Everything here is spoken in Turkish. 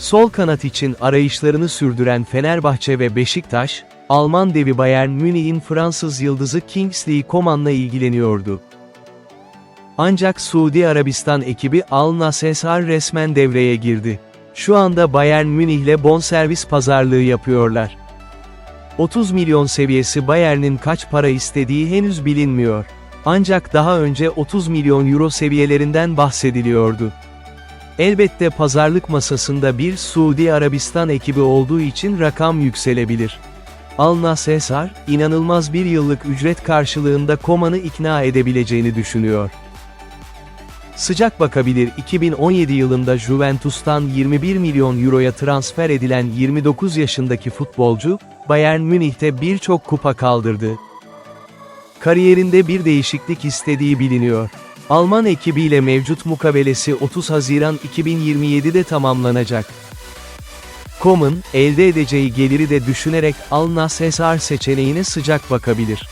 Sol kanat için arayışlarını sürdüren Fenerbahçe ve Beşiktaş, Alman devi Bayern Münih'in Fransız yıldızı Kingsley Coman'la ilgileniyordu. Ancak Suudi Arabistan ekibi Al Nassr resmen devreye girdi. Şu anda Bayern Münih'le bonservis pazarlığı yapıyorlar. 30 milyon seviyesi Bayern'in kaç para istediği henüz bilinmiyor. Ancak daha önce 30 milyon euro seviyelerinden bahsediliyordu. Elbette pazarlık masasında bir Suudi Arabistan ekibi olduğu için rakam yükselebilir. Al Nassr, inanılmaz bir yıllık ücret karşılığında Koman'ı ikna edebileceğini düşünüyor. Sıcak bakabilir 2017 yılında Juventus'tan 21 milyon euroya transfer edilen 29 yaşındaki futbolcu, Bayern Münih'te birçok kupa kaldırdı. Kariyerinde bir değişiklik istediği biliniyor. Alman ekibiyle mevcut mukavelesi 30 Haziran 2027'de tamamlanacak. Coman, elde edeceği geliri de düşünerek Al Nassr seçeneğine sıcak bakabilir.